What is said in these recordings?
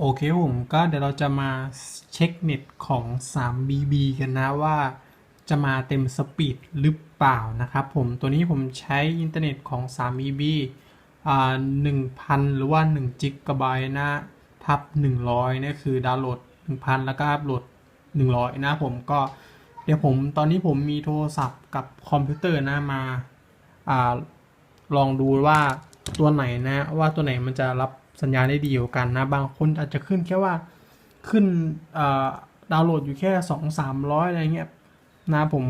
โอเคผมก็เดี๋ยวเราจะมาเช็คเน็ตของ 3BB กันนะว่าจะมาเต็มสปีดหรือเปล่านะครับผมตัวนี้ผมใช้อินเทอร์เน็ตของ 3BB อ่า1,000 หรือว่า1จิกะไบต์นะทับ 100เนี่คือดาวน์โหลด 1,000 แล้วก็อัพโหลด 100 นะผมก็เดี๋ยวผมตอนนี้ผมมีโทรศัพท์กับคอมพิวเตอร์นะมาอ่าลองดูว่าตัวไหนนะว่าตัวไหนมันจะรับ สัญญาณได้ดีกว่กันนะ บางคนอาจจะขึ้นแค่ว่าขึ้นดาวน์โหลดอยู่แค่สองสามร้อยอะไรเงี้ยนะผม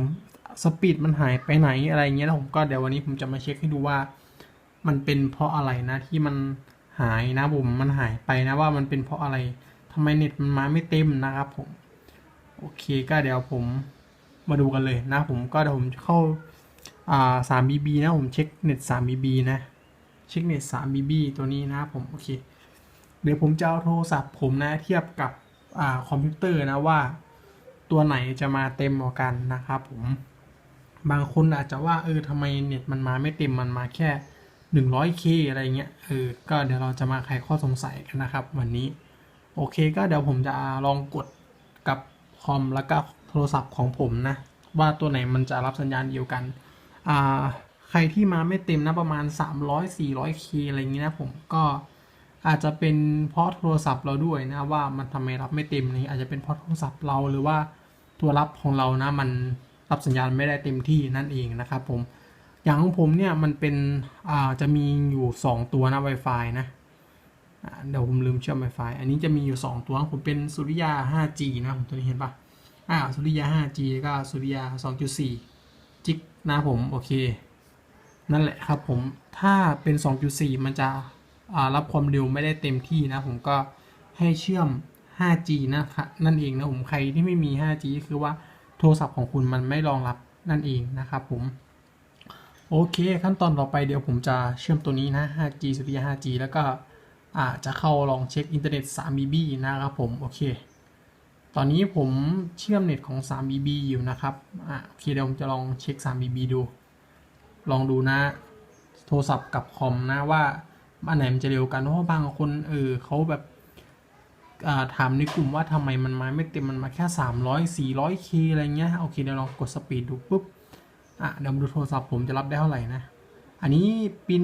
สปีดมันหายไปไหนอะไรเงี้ยแล้วผมก็เดี๋ยววันนี้ผมจะมาเช็คให้ดูว่า มันเป็นเพราะอะไรนะที่มันหายนะผมมันหายไปนะว่ามันเป็นเพราะอะไรทำไมเน็ตมันมาไม่เต็มนะครับผมโอเคก็เดี๋ยวผมมาดูกันเลยนะผมก็เดี๋ยวผมจะเข้าอ่า 3BB นะผมเช็คเน็ต 3BB นะ เช็คเน็ต 3BB ตัวนี้นะผมโอเค เดี๋ยวผมจะเอาโทรศัพท์ผมนะเทียบกับอ่าคอมพิวเตอร์นะว่า ตัวไหนจะมาเต็มกว่ากันนะครับผมบางคนอาจจะว่าเออทำไมเน็ตมันมาไม่เต็มมันมาแค่ 100k อะไรเงี้ยเออก็เดี๋ยวเราจะมาไขข้อสงสัยกันนะครับ วันนี้ โอเคก็เดี๋ยวผมจะลองกดกับคอมแล้วก็โทรศัพท์ของผมนะ ว่าตัวไหนมันจะรับสัญญาณเดียวกันอ่า ใครที่มาไม่เต็มนะประมาณ 300 400 k อะไรอย่างนี้นะผมก็อาจจะเป็นเพราะโทรศัพท์เราด้วยนะว่ามันทำไมรับไม่เต็มนี่อาจจะเป็นเพราะโทรศัพท์เราหรือว่าตัวรับของเรานะมันรับสัญญาณไม่ได้เต็มที่นั่นเองนะครับผมอย่างของผมเนี่ยมันเป็นอ่าจะมีอยู่ 2 ตัวนะ Wi-Fi นะเดี๋ยวผมลืมเชื่อม Wi-Fi อันนี้จะมีอยู่ 2 ตัวผมเป็นสุริยา 5G นะผมตัวนี้เห็นปะอ่าสุริยา 5G ก็สุริยา 2.4 จิกนะผมโอเค นั่นแหละครับผมถ้าเป็น 2.4 มันจะรับความเร็วไม่ได้เต็มที่นะ ผมก็ให้เชื่อม 5G นะครับนั่นเองนะผมใครที่ไม่มี 5G คือว่าโทรศัพท์ของคุณมันไม่รองรับนั่นเองนะครับผมโอเคขั้นตอนต่อไปเดี๋ยวผมจะเชื่อมตัวนี้นะ 5G สุริยา 5G แล้วก็อาจะเข้าลองเช็คอินเทอร์เน็ต 3BB นะครับผมโอเค ตอนนี้ผมเชื่อมเน็ตของ 3BB อยู่นะครับอะโอเคเดี๋ยวผมจะลองเช็ค 3BB ดู ลองดูนะ โทรศัพท์กับคอมนะว่าอันไหนมันจะเร็วกันเพราะบางคนเออเขาแบบาถามในกลุ่มว่าทำไมมันมาไม่เต็มมันมาแค่ 300 400 k อะไรเงี้ยโอเคเดี๋ยวลองกดสปีดดูปุ๊บอะเดี๋ยวมาดูโทรศัพท์ผมจะรับได้เท่าไหร่นะ อันนี้ปิน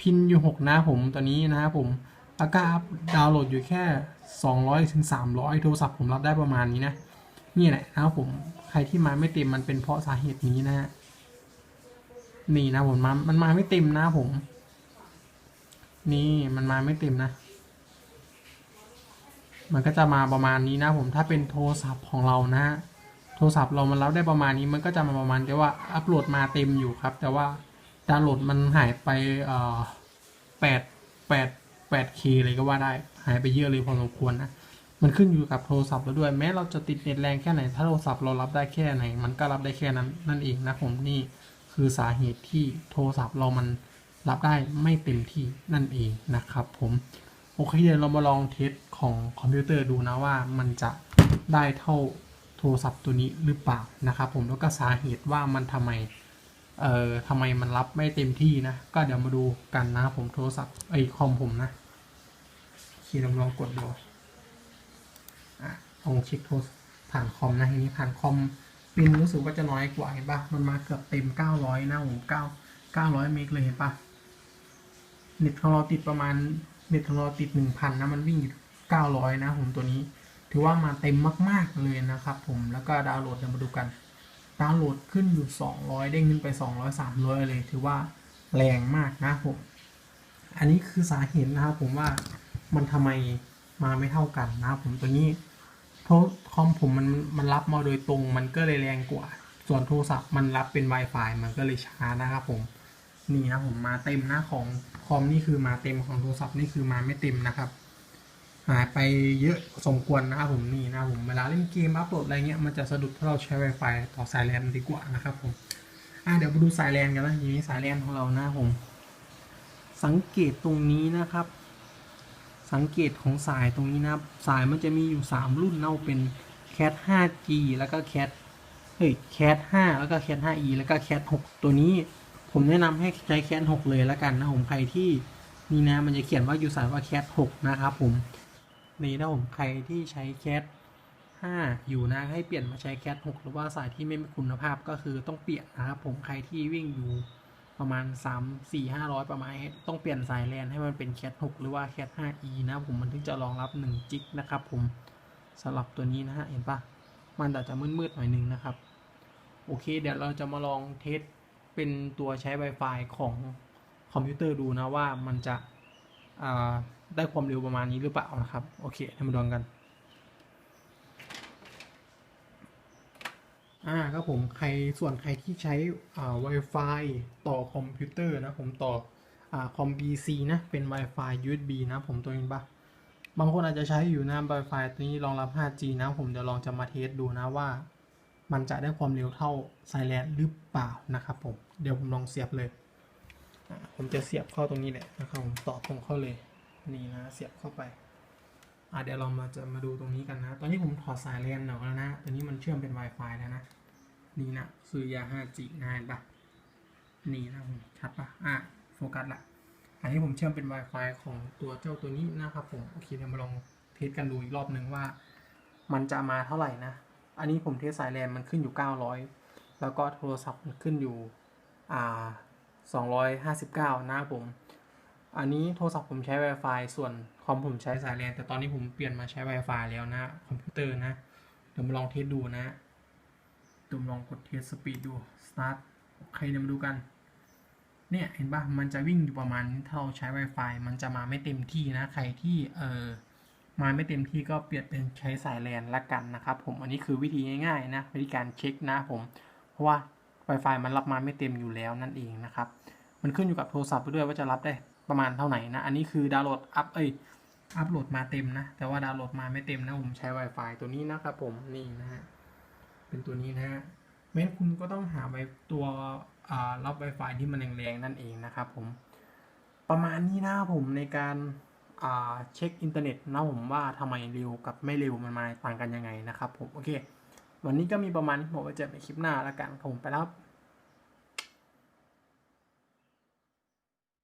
พินอยู่ 6 นะผมตัวนี้นะครับผมแล้วก็ดาวน์โหลดอยู่แค่ 200ถึง300 โทรศัพท์ผมรับได้ประมาณนี้นะ นี่แหละนะครับผมใครที่มาไม่เต็มมันเป็นเพราะสาเหตุนี้นะฮะ นี่นะผมมามันมาไม่เต็มนะผม นี่มันมาไม่เต็มนะ มันก็จะมาประมาณนี้นะผมถ้าเป็นโทรศัพท์ของเรานะฮะโทรศัพท์เรามันรับได้ประมาณนี้มันก็จะมาประมาณแต่ว่าอัปโหลดมาเต็มอยู่ครับ แต่ว่าดาวน์โหลดมันหายไปเอ่อแปดแปดแปดเคเลยก็ว่าได้หายไปเยอะเลยพอสมควรนะมันขึ้นอยู่กับโทรศัพท์เราด้วย แม้เราจะติดเน็ตแรงแค่ไหน ถ้าโทรศัพท์เรารับได้แค่ไหน มันก็รับได้แค่นั้นนั่นเองนะผมนี่ คือสาเหตุที่โทรศัพท์เรามันรับได้ไม่เต็มที่นั่นเองนะครับผม โอเคเดี๋ยวเรามาลองเทสของคอมพิวเตอร์ดูนะว่ามันจะได้เท่าโทรศัพท์ตัวนี้หรือเปล่านะครับผมแล้วก็สาเหตุว่ามันทำไมเอ่อทำไมมันรับไม่เต็มที่นะ ก็เดี๋ยวมาดูกันนะผมโทรศัพท์ไอคอมผมนะโอเคเราลองกดดูอะลองเช็คโทรผ่านคอมนะทีนี้ผ่านคอม ปินรู้สึกว่าจะน้อยกว่าเห็นปะมันมาเกือบเต็ม900นะผม9 900เมกเลยเห็นปะเน็ตของเราติดประมาณเน็ตของเราติดหนึ่งพันนะมันวิ่งอยู่เก้าร้อยนะผมตัวนี้ ถือว่ามาเต็มมาก ๆเลยนะครับผมแล้วก็ดาวน์โหลดเดี๋ยวมาดูกัน ดาวน์โหลดขึ้นอยู่200เด้งขึ้นไป200 300เลย ถือว่าแรงมากนะผมอันนี้คือสาเหตุนะครับผมว่ามันทำไมมาไม่เท่ากันนะครับผมตัวนี้ เพราะคอมผมมันมันรับมาโดยตรง มันก็เลยแรงกว่า ส่วนโทรศัพท์มันรับเป็น Wi-Fi มันก็เลยช้านะครับผม นี่นะผมมาเต็มนะของคอมนี่คือมาเต็มของโทรศัพท์นี่คือมาไม่เต็มนะครับ หายไปเยอะสมควรนะครับผมนี่นะผมเวลาเล่นเกมอัปโหลดอะไรเงี้ยมันจะสะดุดถ้าเราใช้ Wi-Fi ต่อสายแลนดีกว่านะครับผมอะเดี๋ยวมาดูสายแลนกันนะทีนี้สายแลนของเรานะผม สังเกตตรงนี้นะครับ สังเกตของสายตรงนี้นะครับ สายมันจะมีอยู่ 3 รุ่นเนาเป็น cat 5G แล้วก็ cat เฮ้ย cat 5แล้วก็ cat 5e แล้วก็ cat 6 ตัวนี้ผมแนะนำให้ใช้ cat 6 เลยแล้วกันนะผมใครที่นี่นะมันจะเขียนว่าอยู่สายว่า cat 6นะครับผมนี่นะผมใครที่ใช้แคท5อยู่นะให้เปลี่ยนมาใช้แคท6หรือว่าสายที่ไม่มีคุณภาพก็คือต้องเปลี่ยนนะครับผมใครที่วิ่งอยู่ ประมาณ 3 4 500 ประมาณ ต้องเปลี่ยนสายแลนให้มันเป็นแคท6หรือว่าแคท 5e นะผมมันถึงจะรองรับ1จิกนะครับผมสำหรับตัวนี้นะฮะเห็นปะมันอาจจะมืดๆหน่อยนึงนะครับ โอเค เดี๋ยวเราจะมาลองเทสเป็นตัวใช้ Wi-Fi ของคอมพิวเตอร์ดูนะว่ามันจะได้ความเร็วประมาณนี้หรือเปล่านะครับ โอเคเดี๋ยวมาดูกัน อ่าครับผมใครส่วนใครที่ใช้อ่า Wi-Fi ต่อคอมพิวเตอร์นะผมต่ออ่าคอม PC นะเป็น Wi-Fi USB นะผมตัวนี้ปะบางคนอาจจะใช้อยู่นะ Wi-Fi ตัวนี้รองรับ 5G นะผมเดี๋ยวลองจะมาเทสดูนะว่า มันจะได้ความเร็วเท่าไซแลนหรือเปล่านะครับผมเดี๋ยวผมลองเสียบเลยอ่าผมจะเสียบเข้าตรงนี้แหละนะครับผมต่อตรงเข้าเลยนี่นะเสียบเข้าไป อ่าเดี๋ยวเรามาจะมาดูตรงนี้กันนะ ตอนนี้ผมถอดสายแลนออกแล้วนะ ตอนนี้มันเชื่อมเป็น Wi-Fi แล้วนะ นี่นะคือยา 5G นะเห็นปะนี่นะผมชัดปะอะโฟกัสละ อันนี้ผมเชื่อมเป็น Wi-Fi ของตัวเจ้าตัวนี้นะครับผม โอเคเดี๋ยวมาลองเทสกันดูอีกรอบหนึ่งว่า มันจะมาเท่าไหร่นะ อันนี้ผมเทสสายแลนมันขึ้นอยู่ 900 แล้วก็โทรศัพท์มันขึ้นอยู่อ่า259 นะครับผม อันนี้โทรศัพท์ผมใช้ Wi-Fi ส่วนคอมผมใช้สายแลนแต่ตอนนี้ผมเปลี่ยนมาใช้ Wi-Fi แล้วนะคอมพิวเตอร์นะเดี๋ยวมาลองเทสดูนะเดี๋ยวมลองกดเทสสปีดดู start โอเคเดี๋ยวมาดูกันเนี่ยเห็นปะมันจะวิ่งอยู่ประมาณนี้ถ้าเราใช้ Wi-Fi มันจะมาไม่เต็มที่นะ ใครที่เออมาไม่เต็มที่ก็เปลี่ยนเป็นใช้สายแลนละกันนะครับผมอันนี้คือวิธีง่ายๆนะวิธีการเช็คนะผม เพราะว่า Wi-Fi มันรับมาไม่เต็มอยู่แล้วนั่นเองนะครับ มันขึ้นอยู่กับโทรศัพท์ด้วยว่าจะรับได้ ประมาณเท่าไหร่นะ อันนี้คือดาวน์โหลดอัพเอ้ยอัพโหลดมาเต็มนะ แต่ว่าดาวน์โหลดมาไม่เต็มนะ ผมใช้ Wi-Fi ตัวนี้นะครับผม นี่นะฮะ เป็นตัวนี้นะฮะแม้นคุณก็ต้องหาไว้ตัวอ่ารับ Wi-Fi ที่มันแรงๆนั่นเองนะครับผม ประมาณนี้นะครับผมในการอ่าเช็คอินเทอร์เน็ตนะผมว่าทำไมเร็วกับไม่เร็วมันมาต่างกันยังไงนะครับผม โอเค วันนี้ก็มีประมาณนี้ผมไว้เจอในคลิปหน้าแล้วกันผมไปแล้ว